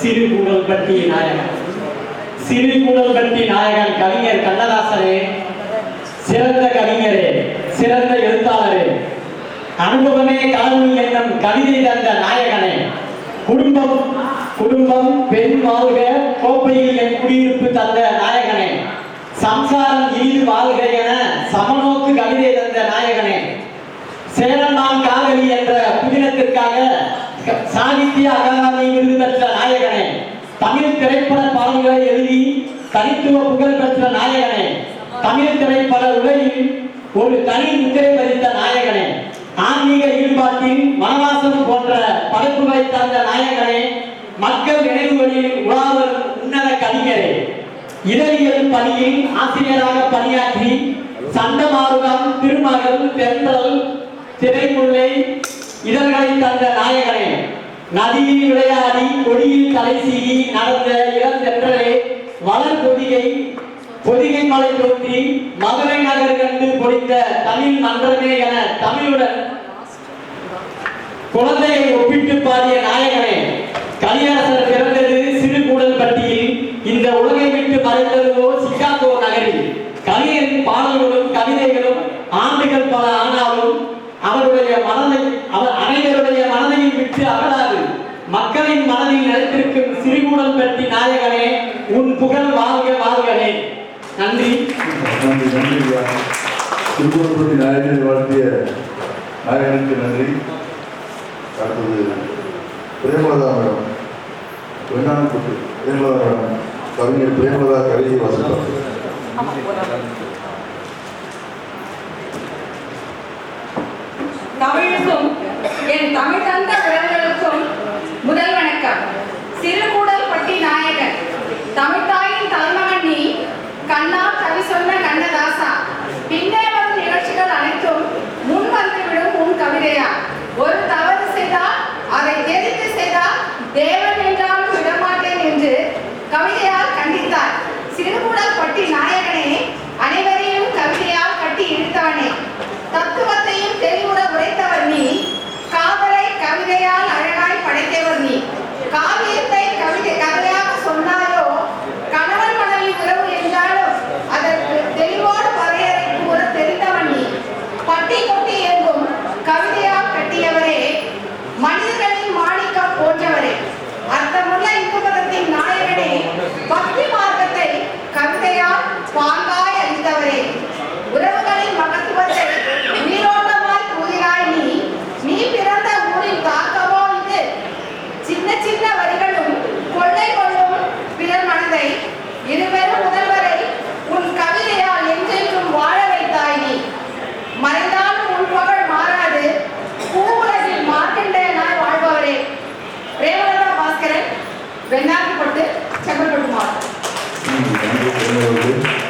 சிறு கூடல்பட்டி நாயகன். சிறு கூடல்பட்டி நாயகன் கவிஞர் கண்ணதாசனே. சிறந்த கவிஞரே சிறந்த எழுத்தாளரே. அனுபவமே கடவுள் என்னும் கவிதை தந்த நாயகனே. குடும்பம் குடும்பம் பெண் வாழ்க கோப்பையில் என் குடியிருப்பு தந்த நாயகனே. சம்சாரம் ஈடு வாழ்க என சமநோக்கு கவிதை தந்த நாயகனே. சேரன்மான் காதலி என்ற புதினத்திற்காக சாகித்ய அகாதமி விருது பெற்ற திரைப்பட பாடல்களை எழுதி தனித்துவ புகழ் பெற்ற நாயகனே. தமிழ் திரைப்பட உலகில் ஒரு தனி முத்திரை பதித்த நாயகனே. ஆன்மீக ஈடுபாட்டின் மனவாசம் போன்ற படைப்புகளை தந்த நாயகனே மக்கள் நினைவுகளில் உலாவரும் உன்னத கவிஞரே. இதழியல் பணியில் ஆசிரியராக பணியாற்றி சண்டமாருகம் திருமகள் தென்றல் திரைமுல்லை இதழ்களை தந்த நாயகனே. நதியில் விளையாடி கொடியில் தலை சீகி நடந்த இளந்தென்றலே வளர் பொதிகை பொதிகை மலை தோற்றி மதுரை நகர் கண்டு பொடித்த தமிழ் மன்றமே என தமிழுடன் குழந்தையை ஒப்பிட்டு பாடிய நாயகனே கலியாசர் பிறந்தது சிறு பட்டியில் இந்த உலகை விட்டு மறைந்ததுவோ சிக்காகோ நகரில். கலியரின் பாடல்களும் கவிதைகளும் ஆண்டுகள் பல ஆனாலும் அவருடைய மனதை அவர் அனைவருடைய மனதையும் விட்டு அகலாது மக்களின் மனதில் நிலைத்திருக்கும் சிறுகூடல் பட்டி நாயகனே உன் புகழ் வாழ்க வாழ்கவே நன்றி. நன்றி நன்றி திருப்பூர்பட்டி நாயகனை வாழ்த்திய நாயகனுக்கு நன்றி. அடுத்தது பிரேமலதா மேடம். வெண்ணானப்பட்டு பிரேமலதா மேடம். கவிஞர் பிரேமலதா கவிதை வாசிப்பார். தமிழுக்கும் என் தமிழ் தந்த பாங்காய் அளித்தவரே உறவுகளின் மகத்துவத்தை நீரோட்டமாய் கூறினாய் நீ. நீ பிறந்த ஊரில் காக்கவோ இது? சின்ன சின்ன வரிகளும் கொள்ளை கொள்ளும் பிறர் மனதை. இருவரும் முதல்வரை உன் கவிதையால் என்றென்றும் வாழ வைத்தாய் நீ. மறைந்தாலும் உன் புகழ் மாறாது. பூவுலகில் மார்க்கண்டேயனாய் வாழ்பவரே. பிரேமலதா பாஸ்கரன் வெண்ணாக்குப்பட்டு செங்கல்பட்டு மாவட்டம் நன்றி பிரேமலதா